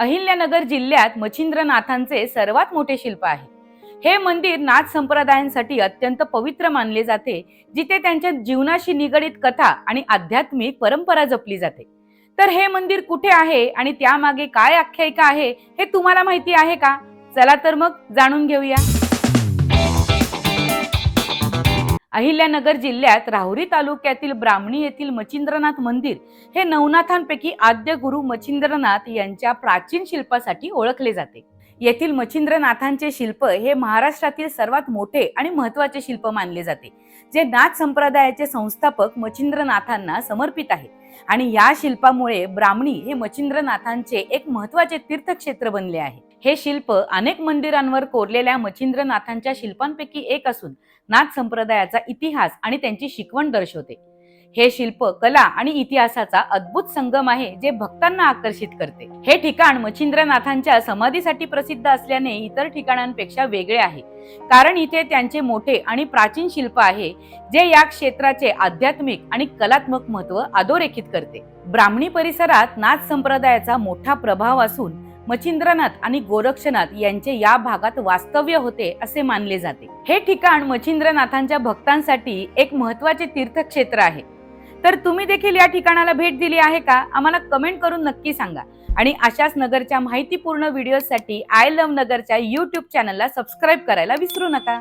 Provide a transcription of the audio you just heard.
अहिल्यानगर जिल्ह्यात मच्छिंद्रनाथांचे सर्वात मोठे शिल्प आहे. हे मंदिर नाथ संप्रदायांसाठी अत्यंत पवित्र मानले जाते जिथे त्यांच्या जीवनाशी निगडित कथा आणि आध्यात्मिक परंपरा जपली जाते. तर हे मंदिर कुठे आहे आणि त्यामागे काय आख्यायिका आहे हे तुम्हाला माहिती आहे का? चला तर मग जाणून घेऊया. अहिल्यानगर जिल्ह्यात राहुरी तालुक्यातील ब्राह्मणी येथील मच्छिंद्रनाथ मंदिर हे नवनाथांपैकी आद्य गुरु मच्छिंद्रनाथ यांच्या प्राचीन शिल्पासाठी ओळखले जाते. येथील मच्छिंद्रनाथांचे शिल्प हे महाराष्ट्रातील सर्वात मोठे आणि महत्त्वाचे शिल्प मानले जाते जे नाथ संप्रदायाचे संस्थापक मच्छिंद्रनाथांना समर्पित आहे आणि या शिल्पामुळे ब्राह्मणी हे मच्छिंद्रनाथांचे एक महत्त्वाचे तीर्थक्षेत्र बनले आहे. हे शिल्प अनेक मंदिरांवर कोरलेल्या मच्छिंद्रनाथांच्या शिल्पांपैकी एक असून नाथ संप्रदायाचा इतिहास आणि त्यांची शिकवण दर्शवते. हे शिल्प कला आणि इतिहासाचा अद्भुत संगम आहे जे भक्तांना आकर्षित करते. हे ठिकाण मच्छिंद्रनाथांच्या समाधीसाठी प्रसिद्ध असल्याने इतर ठिकाणांपेक्षा वेगळे आहे. कारण इथे त्यांचे मोठे आणि प्राचीन शिल्प आहे जे या क्षेत्राचे आध्यात्मिक आणि कलात्मक महत्त्व अधोरेखित करते. ब्राह्मणी परिसरात नाथ संप्रदायाचा मोठा प्रभाव असून मच्छिंद्रनाथ आणि गोरक्षनाथ यांचे या भागात वास्तव्य होते असे मानले जाते. हे ठिकाण मच्छिंद्रनाथांच्या भक्तांसाठी एक महत्त्वाचे तीर्थक्षेत्र आहे. तर तुम्ही देखील या ठिकाणाला भेट दिली आहे का? आम्हाला कमेंट करून नक्की सांगा. आणि अशाच नगरच्या माहितीपूर्ण व्हिडिओसाठी आय लव्ह नगरच्या युट्यूब चॅनलला सबस्क्राईब करायला विसरू नका.